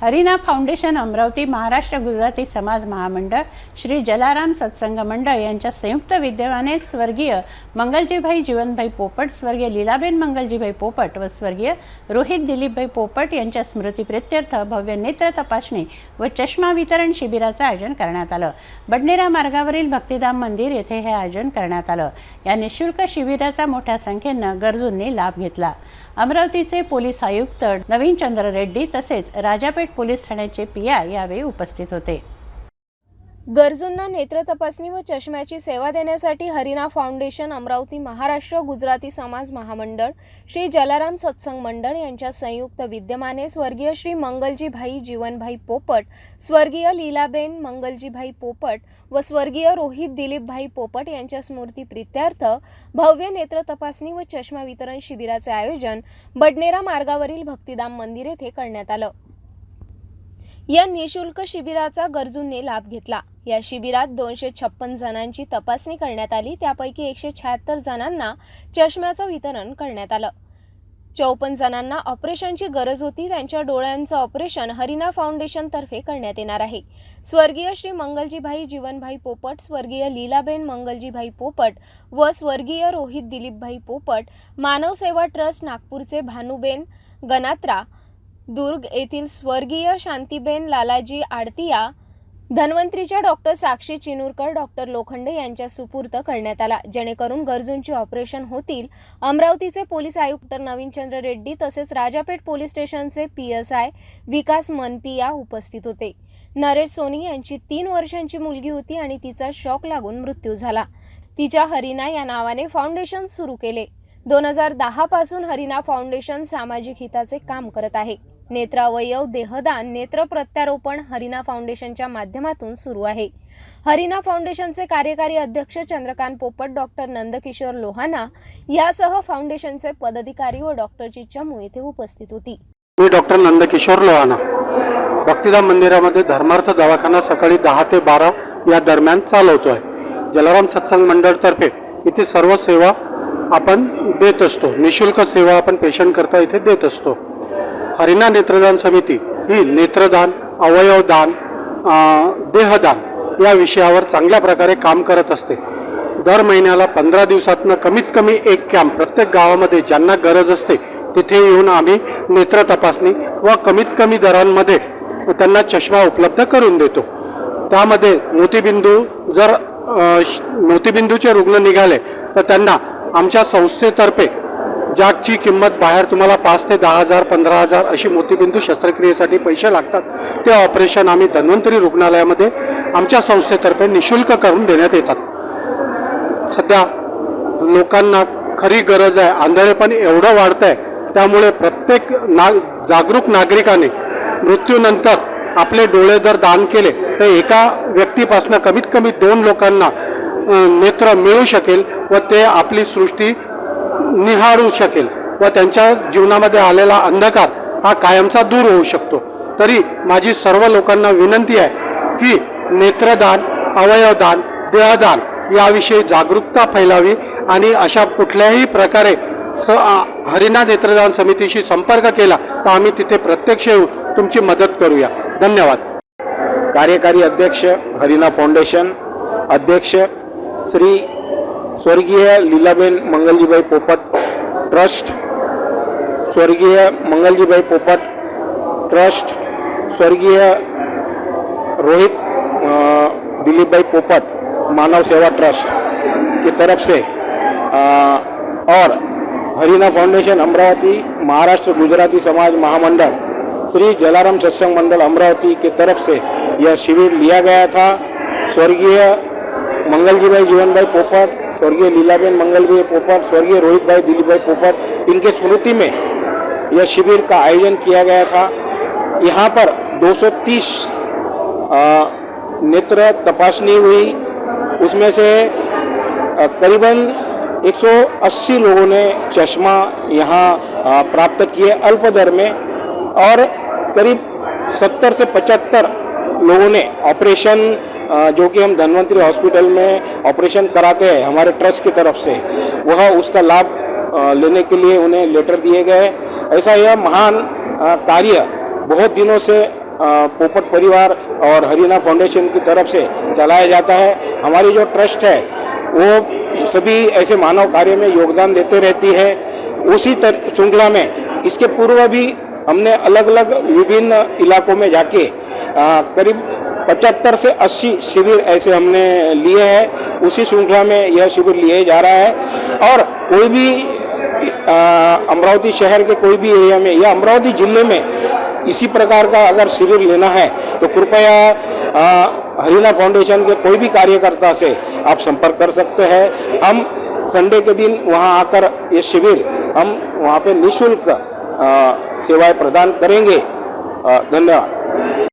हरिना foundation Amravati Maharashtra Gujarati समाज महामंडळ श्री जलाराम सत्संग मंडळ यांच्या संयुक्त विद्यमाने स्वर्गीय मंगलजीभाई जीवनभाई पोपट स्वर्गीय लीलाबेन मंगलजीभाई पोपट व स्वर्गीय रोहित दिलीपभाई पोपट यांच्या स्मृतीप्रित्यर्थ भव्य नेत्र तपासणी व चष्मा वितरण शिबिराचं आयोजन करण्यात आलं. बडनेरा मार्गावरील भक्तिधाम मंदिर येथे हे आयोजन करण्यात आलं. या निशुल्क शिबिराचा मोठ्या संख्येनं गरजूंनी लाभ घेतला. अमरावतीचे पोलीस आयुक्त नवीन चंद्र रेड्डी तसेच राजापेठ पोलीस ठाण्याचे पीआय यावेळी उपस्थित होते. गरजूंना नेत्र तपासणी व चष्म्याची सेवा देण्यासाठी हरिना फाउंडेशन अमरावती महाराष्ट्र गुजराती समाज महामंडळ श्री जलाराम सत्संग मंडळ यांच्या संयुक्त विद्यमाने स्वर्गीय श्री मंगलजीभाई जीवनभाई पोपट स्वर्गीय लीलाबेन मंगलजीभाई पोपट व स्वर्गीय रोहित दिलीपभाई पोपट यांच्या स्मृतीप्रित्यर्थ भव्य नेत्र तपासणी व चष्मा वितरण शिबिराचे आयोजन बडनेरा मार्गावरील भक्तिधाम मंदिर येथे करण्यात आलं. या निशुल्क शिबिराचा गरजूंनी लाभ घेतला. या शिबिरात दोनशे छप्पन जणांची तपासणी करण्यात आली. त्यापैकी एकशे शहात्तर जणांना चष्म्याचं वितरण करण्यात आलं. चौपन्न जणांना ऑपरेशनची गरज होती. त्यांच्या डोळ्यांचं ऑपरेशन हरिना फाउंडेशनतर्फे करण्यात येणार आहे. स्वर्गीय श्री मंगलजीभाई जीवनभाई पोपट स्वर्गीय लीलाबेन मंगलजीभाई पोपट व स्वर्गीय रोहित दिलीपभाई पोपट मानव सेवा ट्रस्ट नागपूरचे भानुबेन गनात्रा दुर्ग येथील स्वर्गीय शांतीबेन लालाजी आडतिया धन्वंतरीच्या डॉक्टर साक्षी चिनूरकर डॉक्टर लोखंडे यांच्या सुपूर्त करण्यात आला. जेणेकरून गरजूंची ऑपरेशन होतील. अमरावतीचे पोलीस आयुक्त नवीनचंद्र रेड्डी तसेच राजापेठ पोलीस स्टेशनचे P S I Vikas Manpiya उपस्थित होते. नरेश सोनी यांची तीन वर्षांची मुलगी होती आणि तिचा शॉक लागून मृत्यू झाला. तिच्या हरिना या नावाने फाउंडेशन सुरू केले. दोन हजार दहापासून हरिना फाउंडेशन सामाजिक हिताचे काम करत आहे. नेत्रावयव देहदान नेत्र प्रत्यारोपण हरिना फाउंडेशनच्या माध्यमातून सुरू आहे. हरिना फाउंडेशनचे कार्यकारी अध्यक्ष चंद्रकांत पोपट डॉक्टर नंदकिशोर लोहाना यासह फाउंडेशनचे पदाधिकारी व डॉक्टरची चमू येथे उपस्थित होती. मी डॉक्टर नंदकिशोर लोहाना. भक्तिधाम मंदिरामध्ये धर्मार्थ दवाखाना सकाळी दहा ते बारा या दरम्यान चालवतो आहे जलाराम सत्संग मंडळतर्फे इथे सर्व सेवा आपण देत असतो. निशुल्क सेवा आपण पेशंट करता इथे देत असतो. हरिना नेत्रदान समिती ही नेत्रदान अवयवदान देहदान या विषयावर चांगल्या प्रकारे काम करत असते. दर महिन्याला पंधरा दिवसातनं कमीत कमी एक कॅम्प प्रत्येक गावामध्ये ज्यांना गरज असते तिथे येऊन आम्ही नेत्र तपासणी व कमीत कमी दरांमध्ये त्यांना चष्मा उपलब्ध करून देतो. त्यामध्ये मोतीबिंदू जर मोतीबिंदूचे रुग्ण निघाले तर त्यांना आमच्या संस्थेतर्फे ज्याची किंमत बाहेर तुम्हाला पाच ते दहा हजार पंधरा हजार अशी मोतीबिंदू शस्त्रक्रियेसाठी पैसे लागतात ते ऑपरेशन आम्ही धन्वंतरी रुग्णालयामध्ये आमच्या संस्थेतर्फे निशुल्क करून देण्यात येतात. सध्या लोकांना खरी गरज आहे आंधळेपण एवढं वाढतं आहे त्यामुळे प्रत्येक ना जागरूक नागरिकाने मृत्यूनंतर आपले डोळे जर दान केले तर एका व्यक्तीपासनं कमीत कमी दोन लोकांना नेत्र मिळू शकेल व ते आपली सृष्टी निहाळू शकेल व त्यांच्या जीवनामध्ये आलेला अंधकार हा कायमचा दूर होऊ शकतो. तरी माझी सर्व लोकांना विनंती आहे की नेत्रदान अवयवदान देहदान याविषयी जागरूकता फैलावी आणि अशा कुठल्याही प्रकारे स हरिना नेत्रदान समितीशी संपर्क केला तर आम्ही तिथे प्रत्यक्ष येऊ. तुमची मदत करूया. धन्यवाद. कार्यकारी अध्यक्ष हरिना फाउंडेशन अध्यक्ष श्री स्वर्गीय लीलाबेन मंगलजीभाई पोपट ट्रस्ट स्वर्गीय मंगलजीभाई पोपट ट्रस्ट स्वर्गीय रोहित दिलीप दिलीपभाई पोपट मानव सेवा ट्रस्ट की तरफ़ से अ, और हरिना फाउंडेशन अमरावती महाराष्ट्र गुजराती समाज महामंडल श्री जलाराम सत्संग मंडल अमरावती की तरफ़ से यह शिविर लिया गया था। स्वर्गीय मंगलजी भाई जीवन भाई पोपट स्वर्गीय लीलाबेन मंगल भाई पोपट स्वर्गीय रोहित भाई दिलीप भाई पोपट इनके स्मृति में यह शिविर का आयोजन किया गया था। यहाँ पर 230 अ, नेत्र तपासनी हुई। उसमें से करीबन 180 लोगों ने चश्मा यहाँ प्राप्त किए अल्प दर में और करीब 70 से 75 लोगों ने ऑपरेशन जो कि हम धनवंतरी हॉस्पिटल में ऑपरेशन कराते हैं, हमारे ट्रस्ट की तरफ़ से, वह उसका लाभ लेने के लिए उन्हें लेटर दिए गए। ऐसा यह महान कार्य बहुत दिनों से पोपट परिवार और हरीना फाउंडेशन की तरफ़ से चलाया जाता है। हमारी जो ट्रस्ट है, वो सभी ऐसे मानव कार्य में योगदान देते रहती है। उसी श्रृंखला में, इसके पूर्व भी हमने अलग अलग विभिन्न इलाकों में जाके करीब पचहत्तर से 80 शिविर ऐसे हमने लिए हैं। उसी श्रृंखला में यह शिविर लिए जा रहा है। और कोई भी अमरावती शहर के कोई भी एरिया में या अमरावती ज़िले में इसी प्रकार का अगर शिविर लेना है तो कृपया हरीना फाउंडेशन के कोई भी कार्यकर्ता से आप संपर्क कर सकते हैं। हम संडे के दिन वहाँ आकर ये शिविर हम वहाँ पे निशुल्क सेवाएँ प्रदान करेंगे। धन्यवाद।